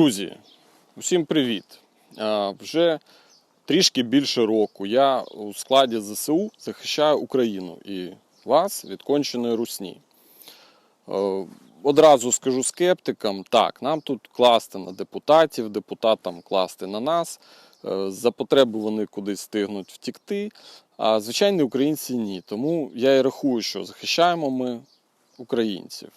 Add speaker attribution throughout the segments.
Speaker 1: Друзі, усім привіт! Вже трішки більше року я у складі ЗСУ захищаю Україну і вас від конченої русні. Одразу скажу скептикам: так, нам тут класти на депутатів, депутатам класти на нас. Е, За потреби вони кудись встигнуть втікти, а звичайні українці ні. Тому я і рахую, що захищаємо ми українців.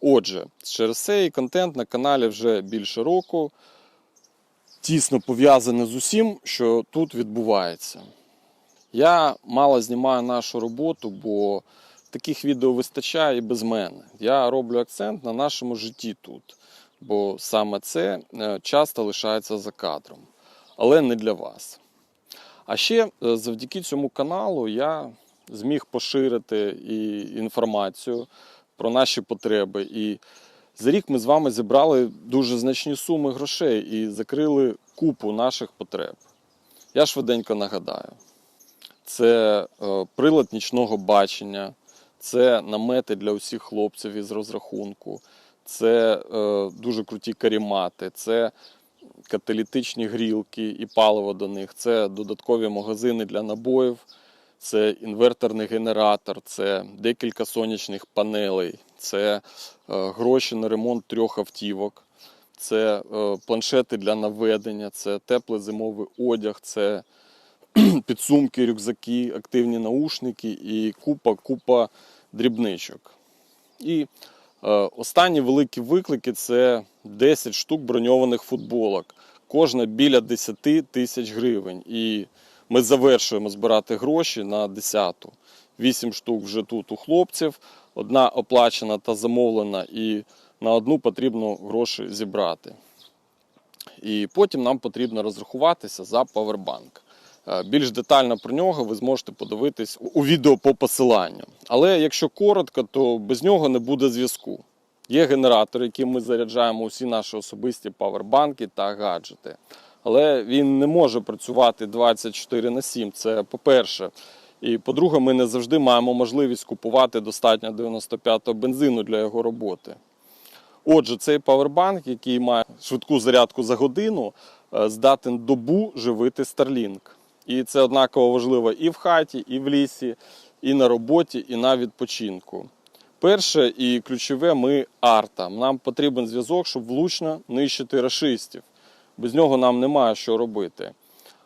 Speaker 1: Отже, через цей контент на каналі вже більше року тісно пов'язаний з усім, що тут відбувається. Я мало знімаю нашу роботу, бо таких відео вистачає і без мене. Я роблю акцент на нашому житті тут, бо саме це е, часто лишається за кадром, але не для вас. А ще е, завдяки цьому каналу я зміг поширити і інформацію про наші потреби. І за рік ми з вами зібрали дуже значні суми грошей і закрили купу наших потреб. Я швиденько нагадаю: це е, прилад нічного бачення, це намети для усіх хлопців із розрахунку, це е, дуже круті карімати, це каталітичні грілки і паливо до них, це додаткові магазини для набоїв, це інверторний генератор, це декілька сонячних панелей, це е, гроші на ремонт трьох автівок, це е, планшети для наведення, це теплий зимовий одяг, це підсумки, рюкзаки, активні наушники і купа купа дрібничок. І е, останні великі виклики це 10 штук броньованих футболок. Кожна біля 10 тисяч гривень. І ми завершуємо збирати гроші на 10-ту. 8 штук вже тут у хлопців, одна оплачена та замовлена, і на одну потрібно гроші зібрати. І потім нам потрібно розрахуватися за павербанк. Е, Більш детально про нього ви зможете подивитись у відео по посиланню. Але якщо коротко, то без нього не буде зв'язку. Є генератор, яким ми заряджаємо усі наші особисті павербанки та гаджети. Але він не може працювати 24 на 7. Це по-перше. І по-друге, ми не завжди маємо можливість купувати достатньо 95-го бензину для його роботи. Отже, цей павербанк, який має швидку зарядку за годину, е, здатен добу живити Starlink. І це однаково важливо і в хаті, і в лісі, і на роботі, і на відпочинку. Перше і ключове ми арта. Нам потрібен зв'язок, щоб влучно нищити рашистів. Без нього нам немає що робити.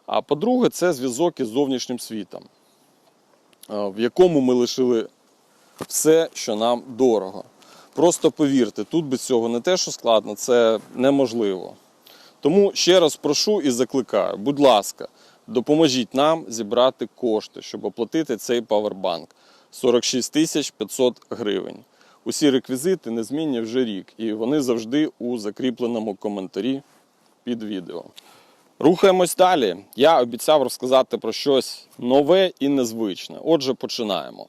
Speaker 1: А по-друге, це зв'язок із зовнішнім світом, е, в якому ми лишили все, що нам дорого. Просто повірте, тут без цього не те, що складно, це неможливо. Тому ще раз прошу і закликаю, будь ласка, допоможіть нам зібрати кошти, щоб оплатити цей павербанк 46 тисяч 500 гривень. Усі реквізити незмінні вже рік, і вони завжди у закріпленому коментарі під відео. Рухаємось далі. Я обіцяв розказати про щось нове і незвичне. Отже, починаємо.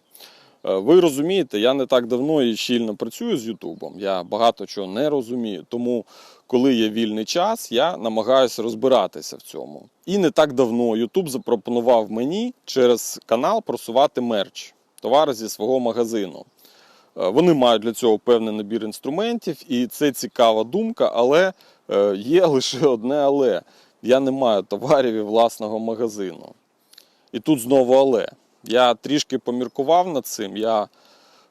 Speaker 1: Е, Ви розумієте, я не так давно і щільно працюю з Ютубом. Я багато чого не розумію. Тому, коли є вільний час, я намагаюся розбиратися в цьому. І не так давно Ютуб запропонував мені через канал просувати мерч, товари зі свого магазину. Е, Вони мають для цього певний набір інструментів, і це цікава думка, але є лише одне але. Я не маю товарів і власного магазину. І тут знову але. Я трішки поміркував над цим. Я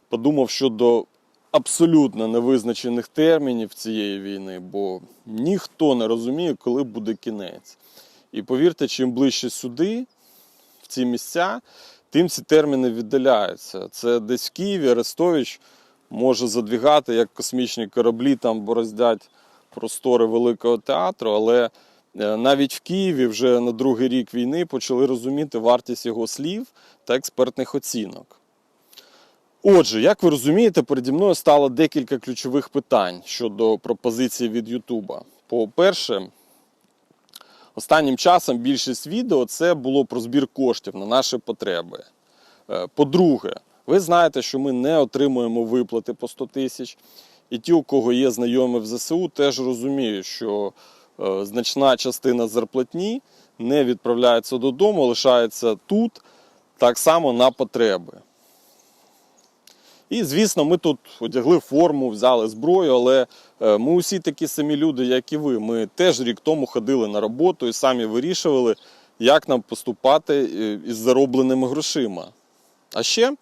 Speaker 1: подумав щодо абсолютно невизначених термінів цієї війни, бо ніхто не розуміє, коли буде кінець. І повірте, чим ближче сюди, в ці місця, тим ці терміни віддаляються. Це десь в Києві Арестович може задвігати, як космічні кораблі там бороздять простори великого театру, але е, навіть в Києві вже на другий рік війни почали розуміти вартість його слів та експертних оцінок. Отже, як ви розумієте, переді мною стало декілька ключових питань щодо пропозиції від Ютуба. По-перше, останнім часом більшість відео це було про збір коштів на наші потреби. Е, По-друге, ви знаєте, що ми не отримуємо виплати по 100 тисяч. І ті, у кого є знайомі в ЗСУ, теж розуміють, що е, значна частина зарплатні не відправляється додому, лишається тут так само на потреби. І, звісно, ми тут одягли форму, взяли зброю, але е, ми усі такі самі люди, як і ви. Ми теж рік тому ходили на роботу і самі вирішували, як нам поступати е, із заробленими грошима. А ще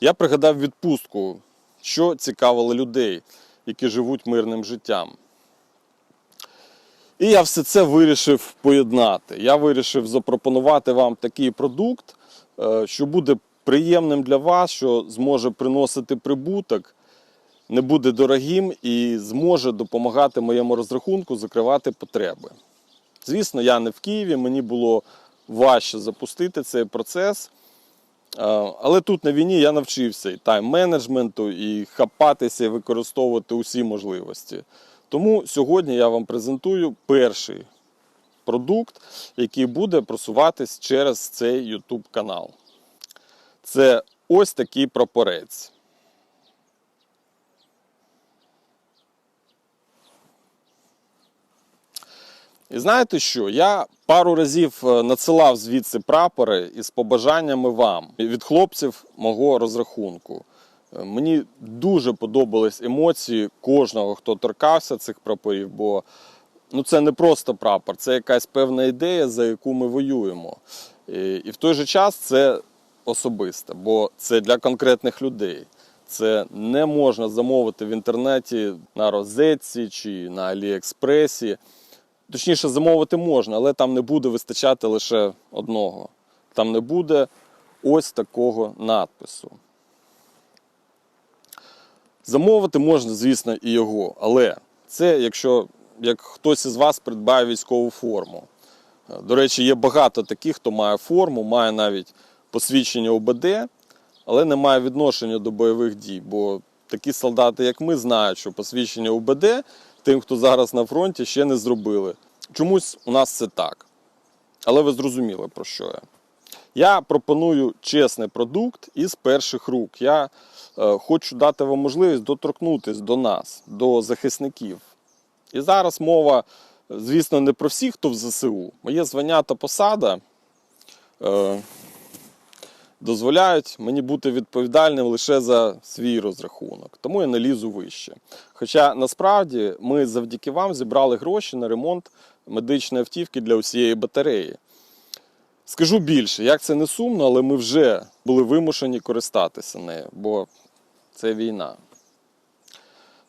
Speaker 1: я пригадав відпустку, що цікавило людей, які живуть мирним життям. І я все це вирішив поєднати. Я вирішив запропонувати вам такий продукт, е, що буде приємним для вас, що зможе приносити прибуток, не буде дорогим і зможе допомагати моєму розрахунку закривати потреби. Звісно, я не в Києві, мені було важче запустити цей процес. Але тут на війні я навчився і тайм-менеджменту, і хапатися, і використовувати усі можливості. Тому сьогодні я вам презентую перший продукт, який буде просуватись через цей YouTube канал. Це ось такий прапорець. І знаєте що? Я пару разів е, надсилав звідси прапори із побажаннями вам від хлопців мого розрахунку. Е, Мені дуже подобались емоції кожного, хто торкався цих прапорів, бо ну, це не просто прапор, це якась певна ідея, за яку ми воюємо. І, і в той же час це особисте, бо це для конкретних людей. Це не можна замовити в інтернеті на розетці чи на Аліекспресі. Точніше, замовити можна, але там не буде вистачати лише одного. Там не буде ось такого надпису. Замовити можна, звісно, і його, але це якщо як хтось із вас придбає військову форму. Е, До речі, є багато таких, хто має форму, має навіть посвідчення ОБД, але не має відношення до бойових дій. Бо такі солдати, як ми, знають, що посвідчення УБД тим, хто зараз на фронті, ще не зробили. Чомусь у нас це так. Але ви зрозуміли, про що я. Я пропоную чесний продукт із перших рук. Я е, хочу дати вам можливість доторкнутися до нас, до захисників. І зараз мова, звісно, не про всіх, хто в ЗСУ. Моє звання та посада е, дозволяють мені бути відповідальним лише за свій розрахунок. Тому я не лізу вище. Хоча насправді ми завдяки вам зібрали гроші на ремонт медичної автівки для усієї батареї. Скажу більше, як це не сумно, але ми вже були вимушені користатися нею, бо це війна.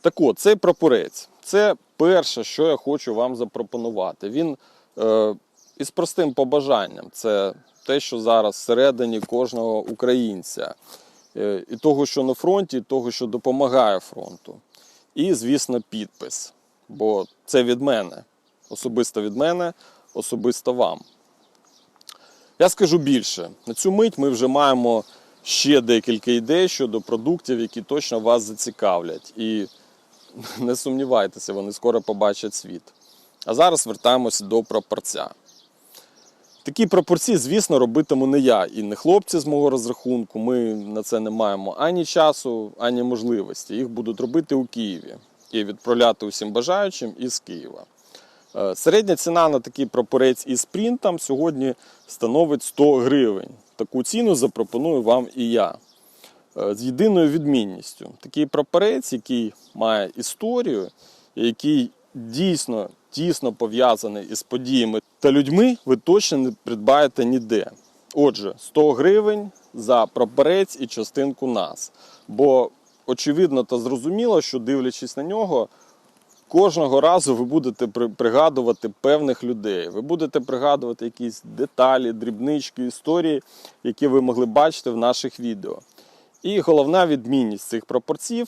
Speaker 1: Так от, цей прапорець це перше, що я хочу вам запропонувати. Він е, із простим побажанням. Це те, що зараз всередині кожного українця, Е, і того, що на фронті, і того, що допомагає фронту. І, звісно, підпис. Бо це від мене, особисто від мене, особисто вам. Я скажу більше, на цю мить ми вже маємо ще декілька ідей щодо продуктів, які точно вас зацікавлять. І не сумнівайтеся, вони скоро побачать світ. А зараз вертаємося до прапорця. Такі пропорції, звісно, робитиму не я і не хлопці з мого розрахунку. Ми на це не маємо ані часу, ані можливості. Їх будуть робити у Києві і відправляти усім бажаючим із Києва. Е, Середня ціна на такий прапорець із принтом сьогодні становить 100 гривень. Таку ціну запропоную вам і я. Е, З єдиною відмінністю. Такий прапорець, який має історію, який дійсно тісно пов'язаний із подіями та людьми, ви точно не придбаєте ніде. Отже, 100 гривень за прапорець і частинку нас. Бо очевидно та зрозуміло, що дивлячись на нього, кожного разу ви будете пригадувати певних людей. Ви будете пригадувати якісь деталі, дрібнички, історії, які ви могли бачити в наших відео. І головна відмінність цих пропорцій е,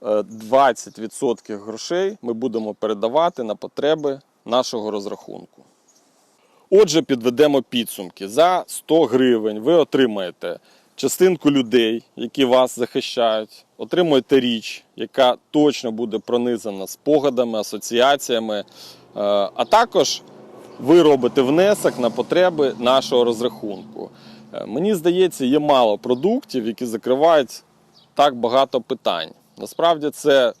Speaker 1: 20% грошей ми будемо передавати на потреби нашого розрахунку. Отже, підведемо підсумки. За 100 гривень ви отримаєте частинку людей, які вас захищають, отримуєте річ, яка точно буде пронизана спогадами, асоціаціями, е, а також ви робите внесок на потреби нашого розрахунку. Е, Мені здається, є мало продуктів, які закривають так багато питань. Насправді це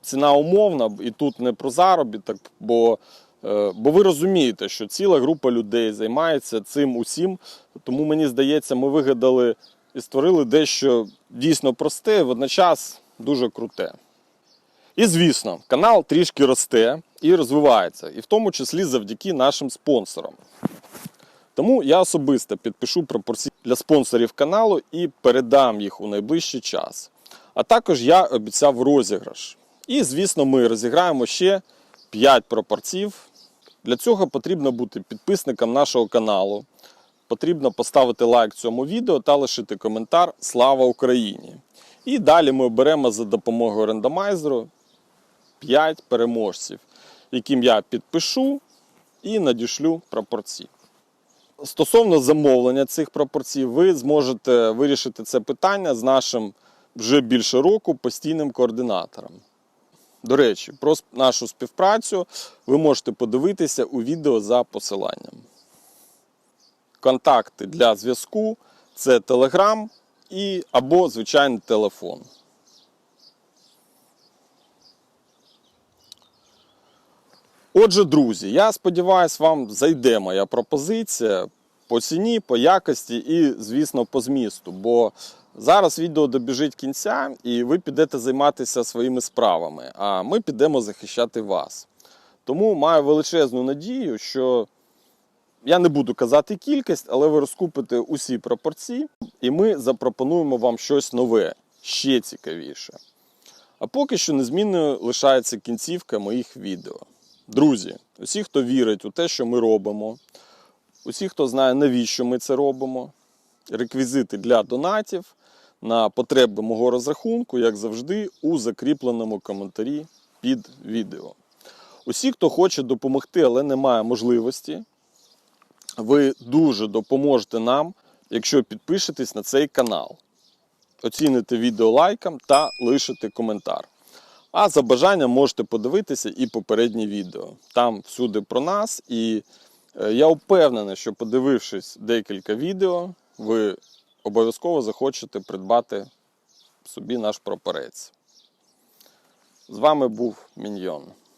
Speaker 1: ціна умовна, і тут не про заробіток, бо, е, бо ви розумієте, що ціла група людей займається цим усім. Тому мені здається, ми вигадали і створили дещо дійсно просте, і водночас дуже круте. І звісно, канал трішки росте і розвивається, і в тому числі завдяки нашим спонсорам. Тому я особисто підпишу пропорції для спонсорів каналу і передам їх у найближчий час. А також я обіцяв розіграш. І, звісно, ми розіграємо ще 5 пропорцій. Для цього потрібно бути підписником нашого каналу. Потрібно поставити лайк цьому відео та лишити коментар Слава Україні! І далі ми оберемо за допомогою рандомайзеру 5 переможців, яким я підпишу і надішлю пропорції. Стосовно замовлення цих пропорцій, ви зможете вирішити це питання з нашим вже більше року постійним координатором. До речі, про нашу співпрацю ви можете подивитися у відео за посиланням. Контакти для зв'язку це Telegram і або звичайний телефон. Отже, друзі, я сподіваюся, вам зайде моя пропозиція по ціні, по якості і, звісно, по змісту. Бо зараз відео добіжить кінця, і ви підете займатися своїми справами, а ми підемо захищати вас. Тому маю величезну надію, що я не буду казати кількість, але ви розкупите усі пропорції, і ми запропонуємо вам щось нове, ще цікавіше. А поки що незмінною лишається кінцівка моїх відео. Друзі, усі, хто вірить у те, що ми робимо, усі, хто знає, навіщо ми це робимо, реквізити для донатів на потреби мого розрахунку, як завжди, у закріпленому коментарі під відео. Усі, хто хоче допомогти, але не має можливості, ви дуже допоможете нам, якщо підпишетесь на цей канал, оціните відео лайком та лишите коментар. А за бажанням можете подивитися і попередні відео. Там всюди про нас. І я впевнений, що подивившись декілька відео, ви обов'язково захочете придбати собі наш прапорець. З вами був Міньйон.